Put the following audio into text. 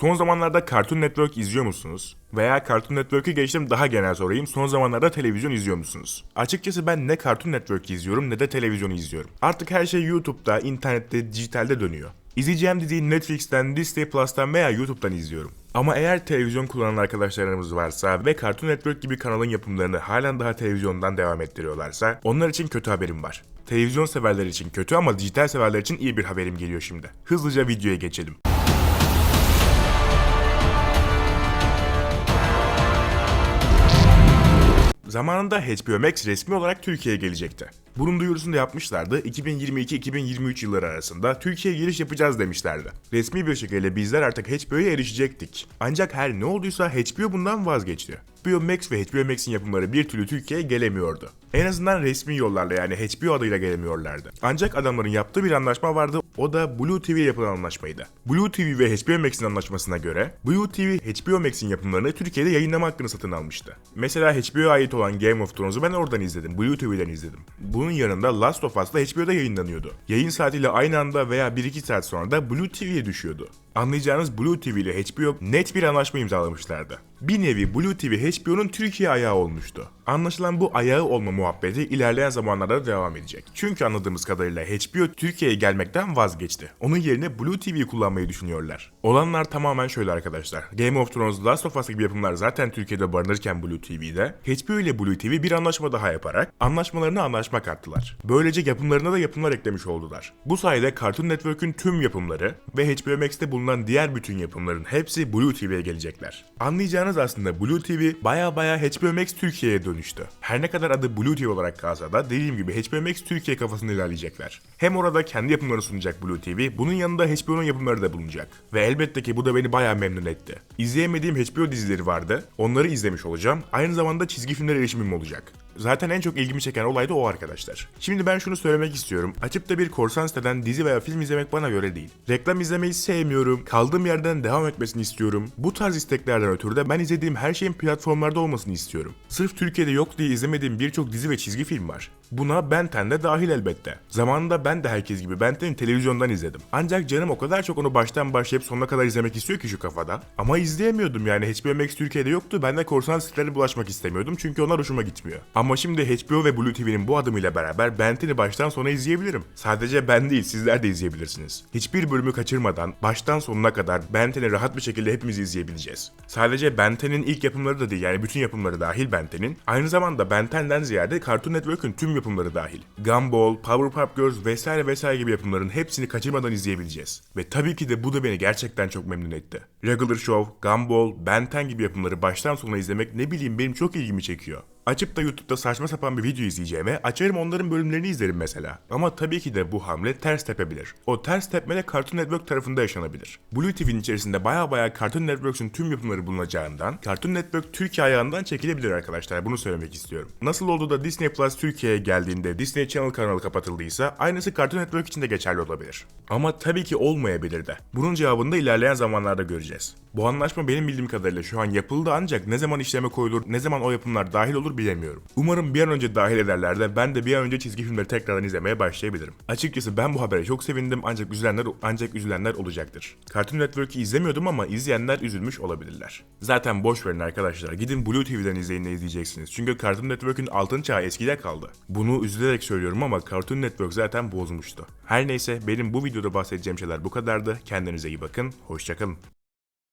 Son zamanlarda Cartoon Network izliyor musunuz? Veya Cartoon Network'ü geçtim daha genel sorayım. Son zamanlarda televizyon izliyor musunuz? Açıkçası ben ne Cartoon Network izliyorum ne de televizyon izliyorum. Artık her şey YouTube'da, internette, dijitalde dönüyor. İzleyeceğim diziyi Netflix'ten, Disney Plus'tan veya YouTube'dan izliyorum. Ama eğer televizyon kullanan arkadaşlarımız varsa ve Cartoon Network gibi kanalın yapımlarını halen daha televizyondan devam ettiriyorlarsa onlar için kötü haberim var. Televizyon severler için kötü ama dijital severler için iyi bir haberim geliyor şimdi. Hızlıca videoya geçelim. Zamanında HBO Max resmi olarak Türkiye'ye gelecekti. Bunun duyurusunu da yapmışlardı. 2022-2023 yılları arasında Türkiye'ye giriş yapacağız demişlerdi. Resmi bir şekilde bizler artık HBO'ya erişecektik. Ancak her ne olduysa HBO bundan vazgeçti. HBO Max ve HBO Max'in yapımları bir türlü Türkiye'ye gelemiyordu. En azından resmi yollarla yani HBO adıyla gelemiyorlardı. Ancak adamların yaptığı bir anlaşma vardı. O da Blue TV ile yapılan anlaşmaydı. Blue TV ve HBO Max'in anlaşmasına göre Blue TV HBO Max'in yapımlarını Türkiye'de yayınlama hakkını satın almıştı. Mesela HBO'ya ait olan Game of Thrones'u ben oradan izledim. Blue TV'den izledim. Bunun yanında Last of Us da HBO'da yayınlanıyordu. Yayın saatiyle aynı anda veya 1-2 saat sonra da Blue TV'ye düşüyordu. Anlayacağınız Blue TV ile HBO net bir anlaşma imzalamışlardı. Bir nevi Blue TV HBO'nun Türkiye ayağı olmuştu. Anlaşılan bu ayağı olma muhabbeti ilerleyen zamanlarda da devam edecek. Çünkü anladığımız kadarıyla HBO Türkiye'ye gelmekten vazgeçti. Onun yerine Blue TV'yi kullanmayı düşünüyorlar. Olanlar tamamen şöyle arkadaşlar. Game of Thrones, Last of Us gibi yapımlar zaten Türkiye'de barınırken Blue TV'de, HBO ile Blue TV bir anlaşma daha yaparak anlaşmalarına anlaşma kattılar. Böylece yapımlarına da yapımlar eklemiş oldular. Bu sayede Cartoon Network'ün tüm yapımları ve HBO Max'te bulunan diğer bütün yapımların hepsi Blue TV'ye gelecekler. Anlayacağınız aslında Blue TV baya baya HBO Max Türkiye'ye dönüştü. Her ne kadar adı Blue TV olarak kalsa da dediğim gibi HBO Max Türkiye kafasında ilerleyecekler. Hem orada kendi yapımlarını sunacak Blue TV, bunun yanında HBO'nun yapımları da bulunacak. Ve elbette ki bu da beni baya memnun etti. İzleyemediğim HBO dizileri vardı, onları izlemiş olacağım. Aynı zamanda çizgi filmlere erişimim olacak. Zaten en çok ilgimi çeken olay da o arkadaşlar. Şimdi ben şunu söylemek istiyorum. Açıp da bir korsan siteden dizi veya film izlemek bana göre değil. Reklam izlemeyi sevmiyorum. Kaldığım yerden devam etmesini istiyorum. Bu tarz isteklerden ötürü de ben izlediğim her şeyin platformlarda olmasını istiyorum. Sırf Türkiye'de yok diye izlemediğim birçok dizi ve çizgi film var. Buna Ben 10 de dahil elbette. Zamanında ben de herkes gibi Ben 10'i televizyondan izledim. Ancak canım o kadar çok onu baştan başlayıp sonuna kadar izlemek istiyor ki şu kafada. Ama izleyemiyordum yani HBO Max Türkiye'de yoktu. Ben de korsan sitelere bulaşmak istemiyordum çünkü onlar hoşuma gitmiyor. Ama şimdi HBO ve Blue TV'nin bu adımıyla beraber Ben 10'i baştan sona izleyebilirim. Sadece ben değil sizler de izleyebilirsiniz. Hiçbir bölümü kaçırmadan baştan sonuna kadar Ben 10'i rahat bir şekilde hepimiz izleyebileceğiz. Sadece Ben 10'in ilk yapımları da değil yani bütün yapımları dahil Ben 10'in. Aynı zamanda Ben 10'den ziyade Cartoon Network'ün tüm yapımları dahil. Gumball, Powerpuff Girls vesaire vesaire gibi yapımların hepsini kaçırmadan izleyebileceğiz. Ve tabii ki de bu da beni gerçekten çok memnun etti. Regular Show, Gumball, Ben 10 gibi yapımları baştan sona izlemek ne bileyim benim çok ilgimi çekiyor. Açıp da YouTube'da saçma sapan bir video izleyeceğime açarım onların bölümlerini izlerim mesela. Ama tabii ki de bu hamle ters tepebilir. O ters tepme de Cartoon Network tarafında yaşanabilir. Blue TV'nin içerisinde baya baya Cartoon Network'ün tüm yapımları bulunacağından Cartoon Network Türkiye ayağından çekilebilir arkadaşlar. Bunu söylemek istiyorum. Nasıl oldu da Disney Plus Türkiye'ye geldiğinde Disney Channel kanalı kapatıldıysa aynısı Cartoon Network için de geçerli olabilir. Ama tabii ki olmayabilir de. Bunun cevabını da ilerleyen zamanlarda göreceğiz. Bu anlaşma benim bildiğim kadarıyla şu an yapıldı ancak ne zaman işleme koyulur, ne zaman o yapımlar dahil olur bilemiyorum. Umarım bir an önce dahil ederler de ben de bir an önce çizgi filmleri tekrardan izlemeye başlayabilirim. Açıkçası ben bu habere çok sevindim ancak üzülenler ancak üzülenler olacaktır. Cartoon Network'ü izlemiyordum ama izleyenler üzülmüş olabilirler. Zaten boş verin arkadaşlar. Gidin Blue TV'den izleyin ne izleyeceksiniz. Çünkü Cartoon Network'ün altın çağı eskide kaldı. Bunu üzülerek söylüyorum ama Cartoon Network zaten bozmuştu. Her neyse benim bu videoda bahsedeceğim şeyler bu kadardı. Kendinize iyi bakın. Hoşçakalın.